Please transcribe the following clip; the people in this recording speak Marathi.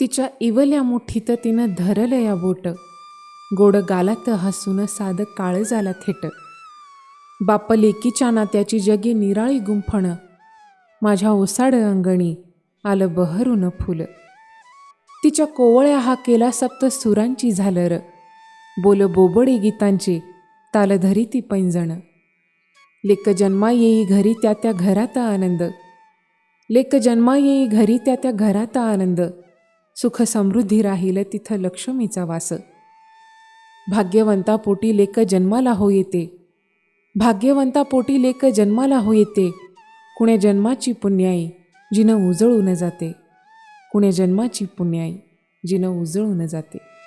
तिच्या इवल्या मुठीत तिनं धरलं या बोट. गोड गालात हसून साध काळ झाला थेट. बाप लेकीच्या नात्याची जगी निराळी गुंफण. माझ्या ओसाड अंगणी आलं बहरून फुल. तिच्या कोवळ्या हा केला सप्त सुरांची झालं र बोल बोबडे गीतांची ताल धरी ती पैंजणं. लेक जन्मा येई घरी त्या त्या घरात आनंद. लेक जन्मा येई घरी त्या त्या घरात आनंद. सुख समृद्धी राहिलं तिथं लक्ष्मीचा वास. भाग्यवंता पोटी लेक जन्माला हो येते. भाग्यवंता पोटी लेक जन्माला हो येते. कुण्या जन्माची पुण्याई जिनं उजळून जाते. कुण्या जन्माची पुण्याई जिनं उजळून जाते.